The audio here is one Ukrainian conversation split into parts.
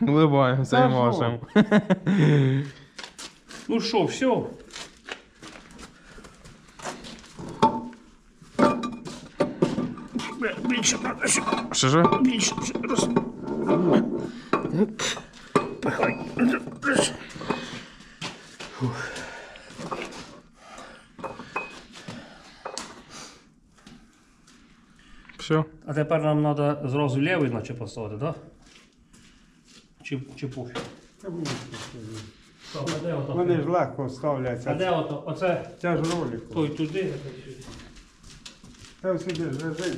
Улибаємося Та і що? машемо. Ну що, все. Більше треба сюди. Що ж? Більше. Пихай. Все. А тепер нам треба зразу лівий наче поставити, так? Да? Чи, чи пофіг? Так, а де ото? Вони ж легко А де ото? Оце Це ж ролик. той туди, а той сюди. Це сюди ж.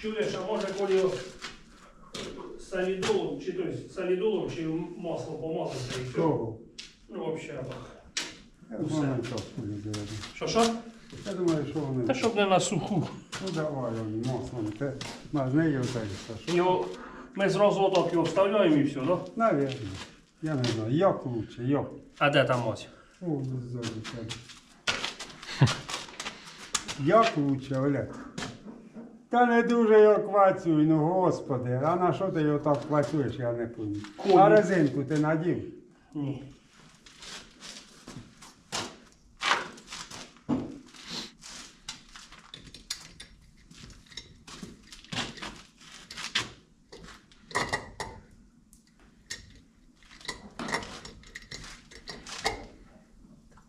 Чуєш, а може коли солідолом, чи той солідолом, чи маслом помазати і все. Того. Ну, взагалі. Я думаю, що. Що, що? Я думаю, що вони. Та щоб не на суху. Ну давай, вони маслом. Це мазне оце. що ж. Його, ми зразу отак його вставляємо і все, да? Навірно. Я не знаю, як лучше, як. А де там ось? О, ззаду так. Як лучше, Олег? Та не дуже я квацюю, ну господи, а на що ти його так квацюєш, я не пам'ятаю. А резинку ти надів? Ні.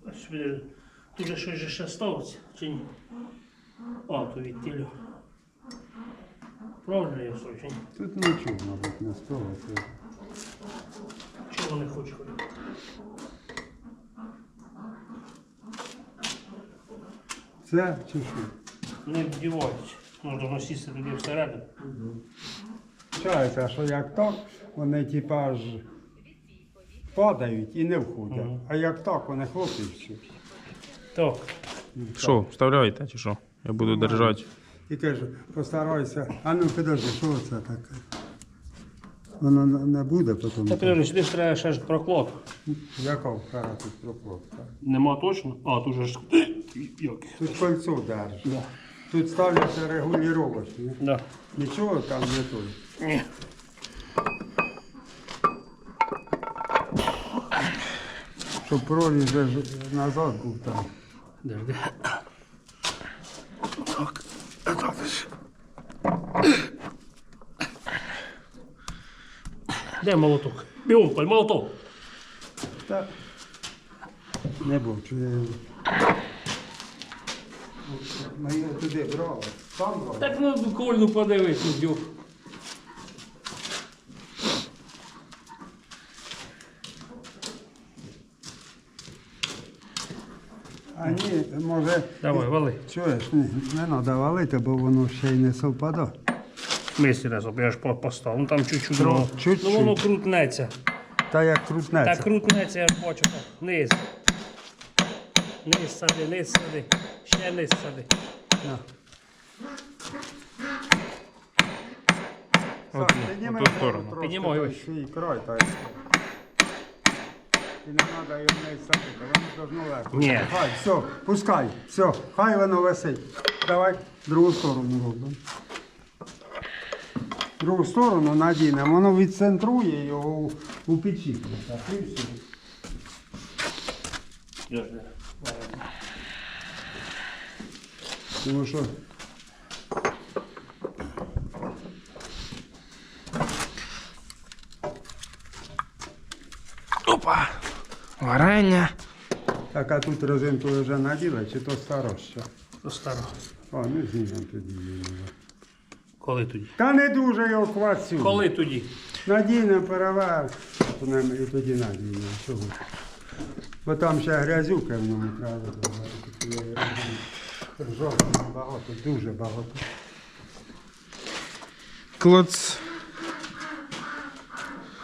Ось, е, Тут же щось же ще ставиться, чи ні? А, то від тілю. Правильно я стою, чи ні? Тут нічого, мабуть, не ставиться. Чого не хочу ходити? Це чи що? Не вдіваються. Можна сісти туди всередину. Чається, що як так, вони типа аж падають і не входять. Мгм. А як так, вони хлопці всі. Так. Що, вставляєте чи що? Я буду держати. І кажу, постарайся. А ну підожди, що це таке? Воно не- не буде потім. Та Петрович, сюди ж треба ще ж прокладку. Яка вкара тут прокладка? Нема точно? А, тут же ж. Як? Тут кольцо держить. Да. Тут ставляться регулювачі. Да. Нічого там не той. Ні. Щоб проріз же ж назад був там. Де? Так. Так. Де молоток? Бігом, паль, молоток. Та не бачу. я- Ми туди брали. Там брали. Так ну кольну подивись, ну дюк. А ні, може. Давай, вали. Чуєш, не, не треба валити, бо воно ще й не совпадає. Мислі не я ж по- поставив. Ну там чуть-чуть. Воно- чуть-чуть. Ну воно крутнеться. Та як крутнеться. Так крутнеться, я ж бачу. так. Низ. Низ сади, низ сади. Ще низ сади. На. В підніми ту сторону. трошки Піднімай, той ось. свій край. Та... І не треба його не садити, воно должно легко. Ні. Хай, все, пускай, все, хай воно висить. Давай другу сторону робимо. Другу сторону надінемо, воно відцентрує його у, у печі. Так, і все. Тому що Варення. так, а тут резинку вже наділи, чи то стара ще? До старого. О, не знімемо тоді. її. Коли тоді? Та не дуже його квацю. Коли тоді? Надійно переверх, і тоді надійно. Чого? Бо там ще грязюка в ньому треба добавити. Жовтого багато, дуже багато. Клоц.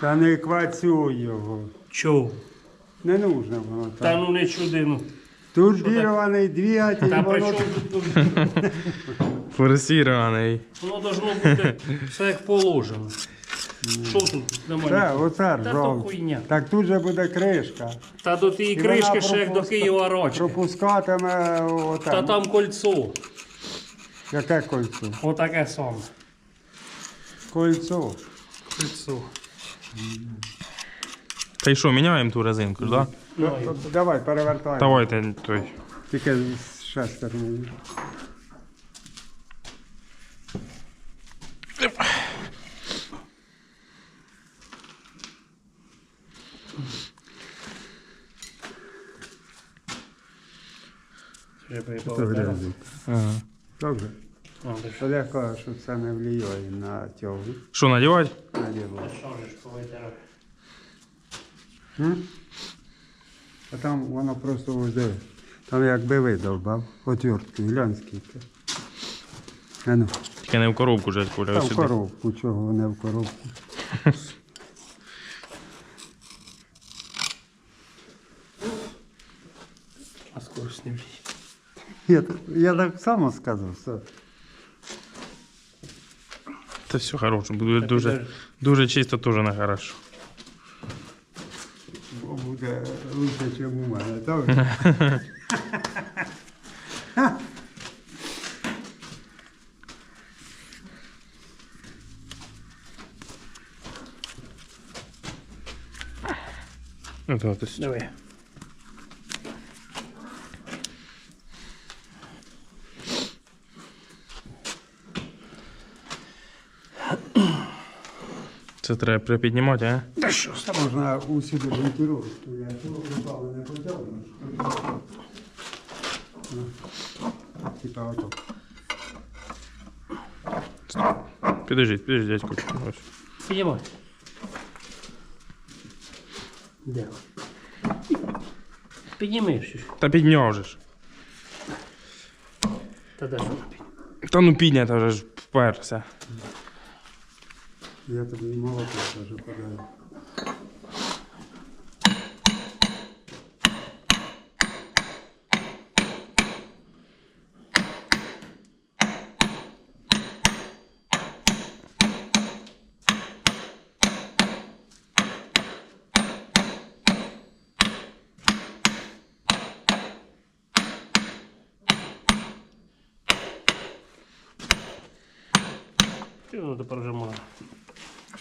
Та не квацюй його. Чого? Не нужно воно Та так. ну не чуди, ну. Тут що бірований двигатель, Та при воно чому тут? Форсірований. Воно должно бути все як положено. Що тут? Немає. оце Та то жовтий. хуйня. Так тут же буде кришка. Та до тієї І вона кришки ще як до пропуска- Києва рочки. Пропускатиме. Та там кольцо. Яке кольцо? Отаке саме. Кольцо. Кольцо. Та й що, міняємо ту резинку, ж, да? Ну, То- то Давай, перевертай. Давайте той. Тільки з шестерні. Треба і Це повертати. грязик. Ага. Добре. Ну, ти ж- Олег каже, що це не впливає на тягу. Що, надівати? На діло. Та що ж повитирати? М? А там воно просто ось диви. Там якби видовбав. Отвертки, глянь скільки. А ну, Тільки не в коробку жать, Коля, та в сюди. коробку, чого не в коробку. А скорость не вліє. Я, так- я так само сказав, все. Це все хороше, буде дуже, дуже чисто, теж не хорошо. Бо Буде лучше, ніж у мене. Добре? Ну, то, то, Давай. це треба припіднімати, а? Та що? Це можна усюди монтувати. Я цього рукава не потягнеш. Ну, Типа ото. Підождіть, підождіть, дядько. Ось. Підіймай. Де? Підніми ще. ж. Та підняв же ж. Та де ж вона під- Та ну піднята вже ж вперся. Я тобі молоко теж подаю. Чи воно тепер вже можна?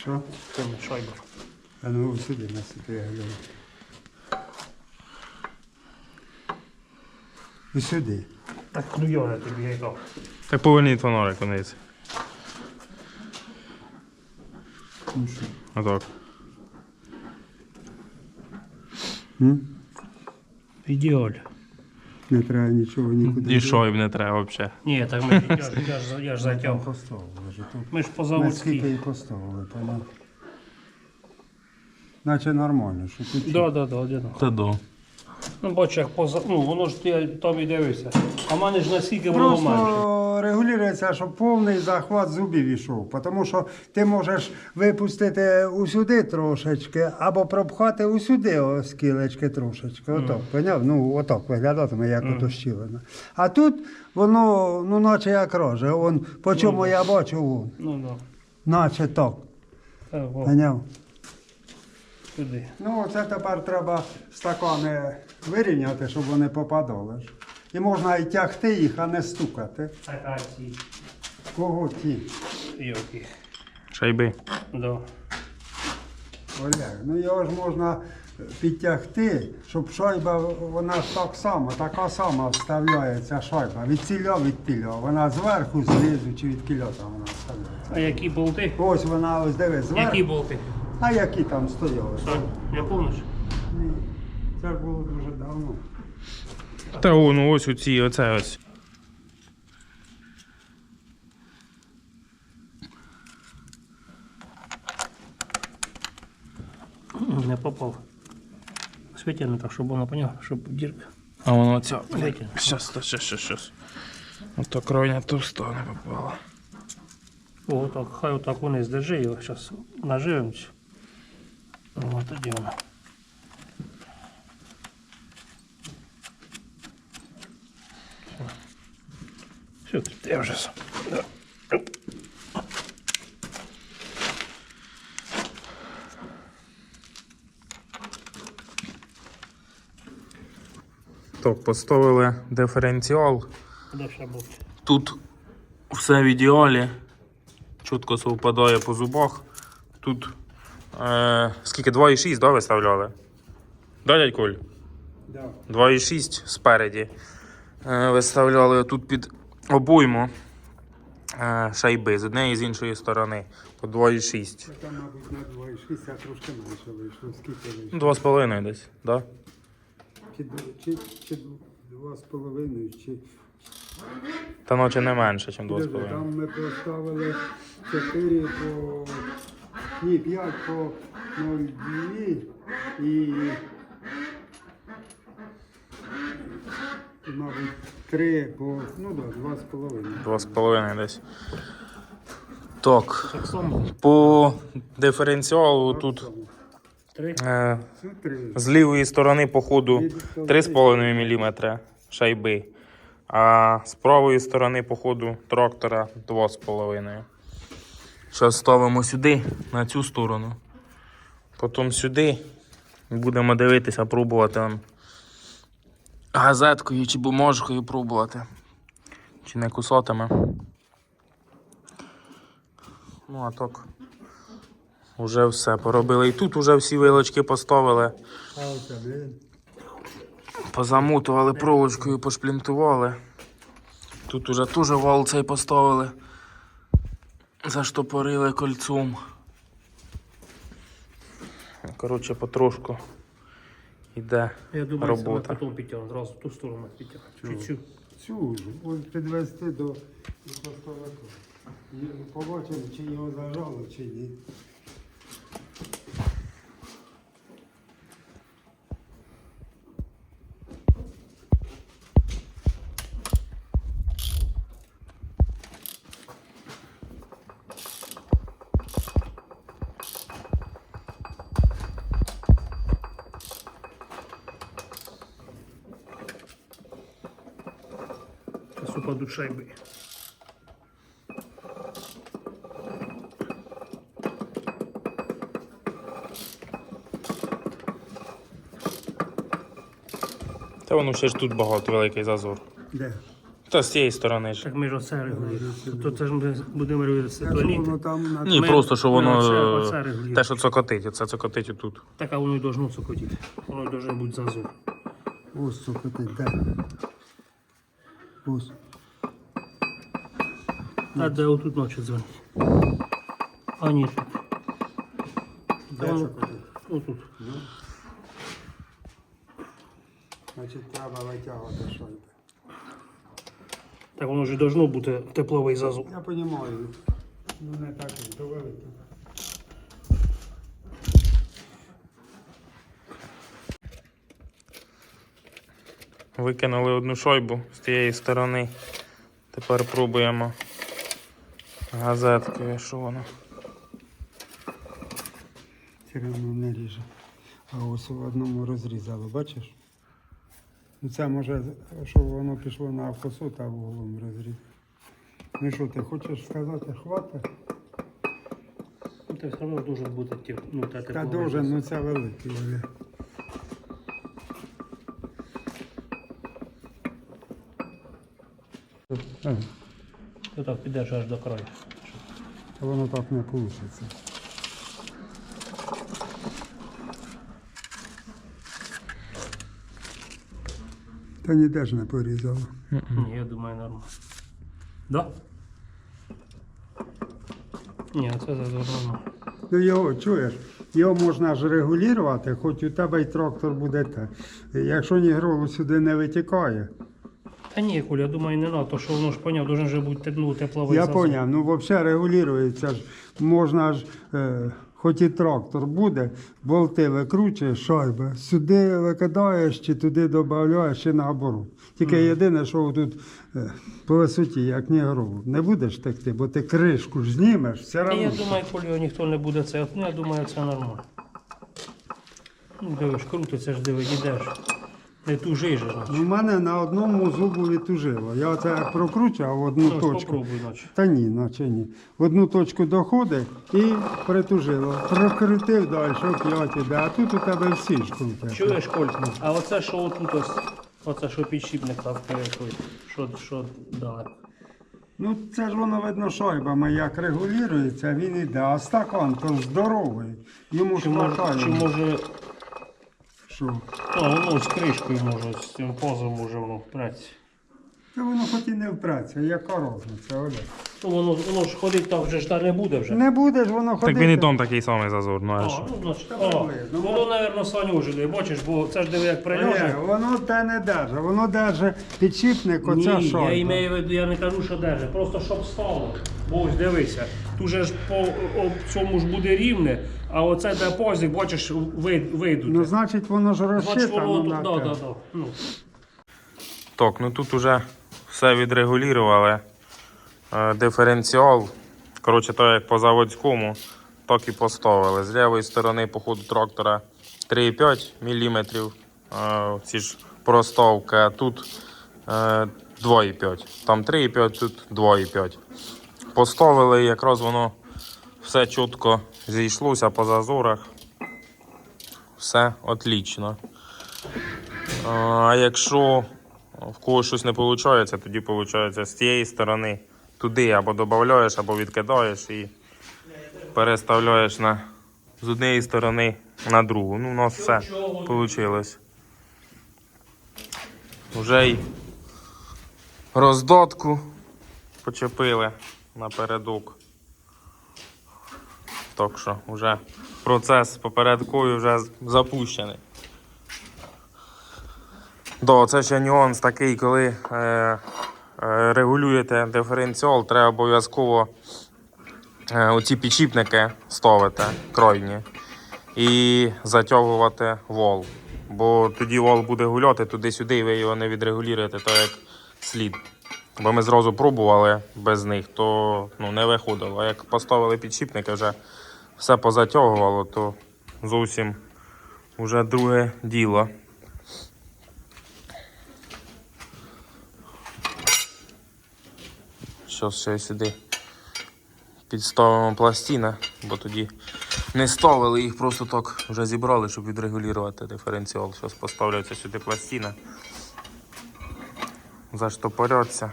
Що? Там шайба. А ну сюди насити, я гляну. І сюди. Так клює тобі яка. Так поверніть фонарик вниз. Ну що? Отак. М? Ідеально. Не треба нічого нікуди. І їм не треба взагалі. Ні, так ми ж, я, ж, я, ж, я ж затяг. Поставили вже тут. Ми ж Ми скільки заводськи. і поставили, поняв? Наче нормально, що тут. Да, да, да, один. Та до. Ну, бачу, як поза. Ну, воно ж ти там і дивився. А в мене ж наскільки було менше. Просто регулюється, щоб повний захват зубів ішов. Тому що ти можеш випустити усюди трошечки, або пропхати усюди оскілечки трошечки. Отак, поняв? Ну, отак виглядатиме, як ото щілина. А тут воно, ну, наче як роже. Он, по чому я бачу, вон, Ну, да. наче так. Поняв? туди. Ну, це тепер треба стакани вирівняти, щоб вони попадали. ж. І можна і тягти їх, а не стукати. Акації. Кого ті? Йоки. Шайби. Да. Олег, ну його ж можна підтягти, щоб шайба, вона ж так само, така сама вставляється шайба. Від ціля від тіля. Вона зверху, знизу чи від кільота вона вставляється. А які болти? Ось вона ось дивись, зверху. Які болти? А які там стояли? Що? Не помниш? Ні, Це ж було дуже давно. Та о, ну ось оці, оце ось. Не попав. Світяно так, щоб воно поняв, щоб дірка. А воно ця. Щас, щас, щас, щас. Ото крайня товста не попала. О, так, хай отак вниз держи його, зараз наживемося. О, тоді воно. Я вже сам. Да. Так, поставили диференціал. Тут все в ідеалі. Чітко совпадає по зубах. Тут Е, скільки? 2,6, да, виставляли? Да, дядь Коль? Да. 2,6 спереді. Е, виставляли тут під обойму е, шайби з однієї і з іншої сторони. По 2,6. Це там, мабуть, на 2,6, а трошки менше вийшло. Скільки вийшло? Ну, 2,5 десь, да? Чи, чи, чи 2,5, чи... Та наче не менше, ніж Подожди, 2,5. Там ми поставили 4 по... Ні, 5 по 0,2 і... і, Мабуть, 3 по... Ну да, 2,5. 2,5 десь. Так. По диференціалу тут е, з лівої сторони по ходу 3,5 мм шайби, а з правої сторони по ходу трактора 2,5. Зараз ставимо сюди, на цю сторону. Потім сюди. І Будемо дивитися, пробувати там газеткою чи бумажкою пробувати. Чи не кусатиме. Ну а так. Уже все поробили. І тут уже всі вилочки поставили. Позамутували проволочкою, пошплінтували. Тут уже теж вал цей поставили. Заштопорили кольцом. Коротше, потрошку йде. Я думаю, Робота. це ми потім підтягнемо, зразу в ту сторону підтягнемо. Чого? Чуть-чуть. Цю от підвести до, до поставити. І Побачимо, чи його зажало, чи ні. Шайби. Та воно ще ж тут багато великий зазор. Де? Та з цієї сторони ж. Так ми ж оце регулюємо. То це ж ми будемо регулювати Якщо туаліт. воно там на Ні, Ми- просто що ми воно. оце- е, регулюємо. те, що цокотить, оце цокотить отут. Так, а воно й должно цокотіти. Воно й должно бути зазор. ось сухотить, де? Ось. А де отут ночі дзвонить? А ні, тут. Де Та воно- сухотить? Отут. Ну. Значить, треба витягувати шайби. Так воно і должно бути тепловий зазор. Я розумію. Ну не так, і то велике. Викинули одну шойбу з тієї сторони. Тепер пробуємо газеткою, що воно. Все одно не ріже. А ось в одному розрізало, бачиш? Ну це може, що воно пішло на авкосут, а вуглом розріз. Ну що, ти хочеш сказати, хватить? Ну, Це все одно дуже бути теп- ну, та Та тепловий дуже, ну це великий. але. Е, Ти так підеш аж до краю. Воно так не вийде. Та ніде ж не порізало. Ні, я думаю, нормально. Да? Ні, це нормально. Ну його чуєш, його можна ж регулювати, хоч у тебе й трактор буде те. Якщо ні гролу сюди не витікає. Та ні, Коля, я думаю, не надо, то що воно ж поняв, должен же бути ну, тепловий Я зазор. поняв, ну взагалі регулюється ж. Можна ж, е, хоч і трактор буде, болти викручуєш, шайби, сюди викидаєш чи туди додаєш, чи наоборот. Тільки єдине, що тут е, по висоті, як ні гролу, не будеш текти, бо ти кришку ж знімеш, все Та я одно. думаю, коли ніхто не буде це, ну я думаю, це нормально. Ну, дивиш, крутиться ж диви, йдеш. Не тужи же, значить. У мене на одному зубові тужило. Я це як прокручував в одну Ну, точку. попробуй, значить. Та ні, наче ні. В одну точку доходить і притужило. Прокрутив далі, оп'ять іде, а тут у тебе всі ж крутять. Чуєш, Коль? А оце що отут ось, оце що підшипник там той, що, що. Ну, це ж воно видно шайбами, як регулюється, він іде, а стакан то здоровий. Йому Чи ж може, хватає. чи може, Що? а, воно з кришкою може, з цим позом може воно праць. Та воно хоч і не впреться, яка розниця, Олег. Ну воно, воно ж ходить так вже ж та не буде вже. Не буде ж воно Так він і том такий самий зазор, ну а А, що? ну, значить, а, приблизно. воно, мабуть, санюжили, бачиш, бо це ж диви як Ні, прильоже. воно те не держа, воно держить підшипник, оця Ні, я в виду, я не кажу, що держи, просто щоб стало. Бо ось дивися, тут же ж по о, цьому ж буде рівне, а оце де позик, бачиш, вид, вийдуть. Ну, значить, воно ж Значить, розчитано воно на тут, да, да, да. Ну, Так, ну тут уже все відрегулювали. Е, Диференціал. Коротше, так як по заводському, так і поставили. З лівої сторони по ходу трактора 3,5 мм. Е, Ці ж проставки, а тут е, 2,5. Там 3,5, тут 2,5. Поставили якраз воно все чітко зійшлося по зазорах. Все отлично. Е, А якщо в когось щось не виходить, тоді виходить з цієї сторони туди або додаєш, або відкидаєш і переставляєш на, з однієї сторони на другу. Ну, у нас все вийшло. Вже й роздатку почепили напередок. Так що вже процес попередковий вже запущений. Да, це ще нюанс такий, коли е, регулюєте диференціал, треба обов'язково е, оці підшипники ставити крайні і затягувати вол. Бо тоді вол буде гуляти туди-сюди, і ви його не відрегулюєте так як слід. Бо ми зразу пробували без них, то ну, не виходило. А як поставили підшипники, вже все позатягувало, то зовсім вже друге діло. Щас ще сюди підставимо пластини, бо тоді не ставили їх, просто так вже зібрали, щоб відрегулювати диференціал. Зараз поставляться сюди пластина. Заштопоряться.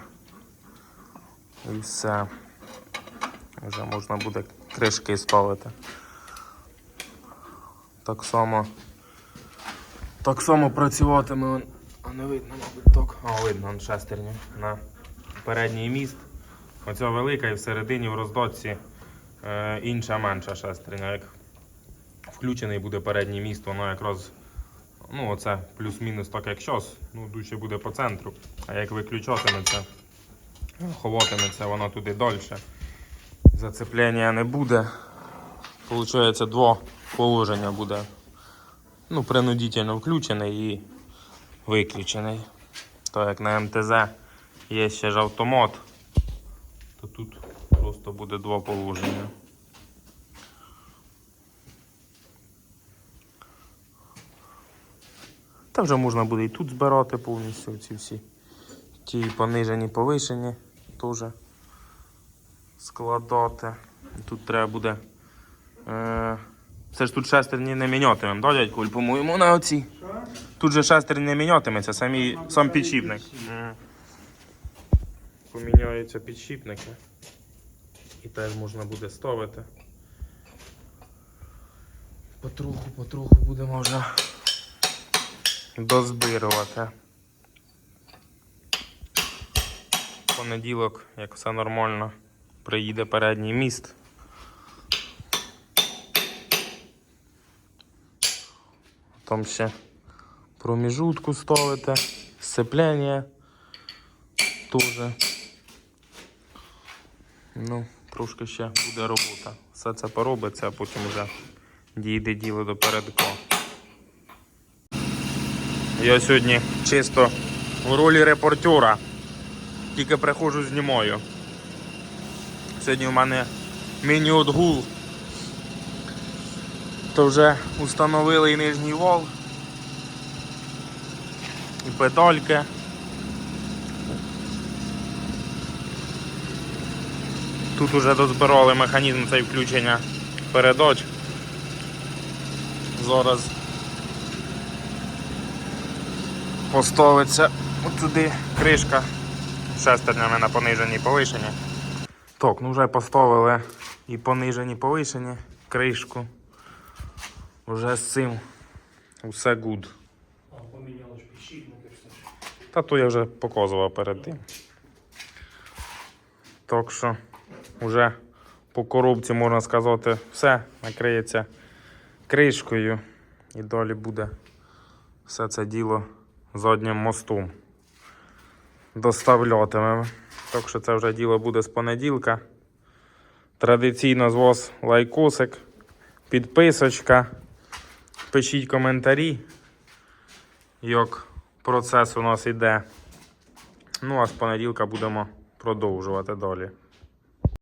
І все. Вже можна буде кришки ставити. Так само. Так само працюватиме. А не видно, мабуть, так. А, видно, он шестерню на передній міст. Оця велика і всередині в роздатці е, інша менша шестерня. Як включений буде передній міст, воно якраз ну, оце плюс-мінус так як щось, ну, дужче буде по центру. А як виключатиметься, ховатиметься воно туди далі. Зацеплення не буде. Получається, два положення буде. Ну, принудительно включений і виключений. Так як на МТЗ є ще ж автомат, то тут просто буде два положення. Та вже можна буде і тут збирати повністю ці всі. Ті понижені, повишені теж складати. Тут треба буде. Е, це ж тут шестерні не мінятимемо, да, дядь Коль, по-моєму, на оці. Тут же шестерні не мінятиметься, сам підшипник. Поміняються підшипники. І теж можна буде ставити. Потроху, потроху будемо вже дозбирувати. Понеділок, як все нормально, приїде передній міст. Там ще проміжутку ставити, сцеплення теж. Ну, трошки ще буде робота. Все це поробиться, а потім вже дійде діло до передка. Я сьогодні чисто в ролі репортера. Тільки приходжу знімаю. Сьогодні в мене міні-отгул. То вже установили і нижній вал, і педальки. Тут уже дозбирали механізм цей включення передач. Зараз поставиться от кришка, шестернями на пониженні повишенні. Так, ну вже поставили і понижені, повишені кришку. Вже з цим гуд. Все ж. Та то я вже показував перед тим. Так що вже по коробці можна сказати все накриється кришкою і далі буде все це діло заднім мостом. Доставлятимемо. Так що це вже діло буде з понеділка. Традиційно з вас лайкосик, підписочка. Пишіть коментарі, як процес у нас іде. Ну а з понеділка будемо продовжувати далі.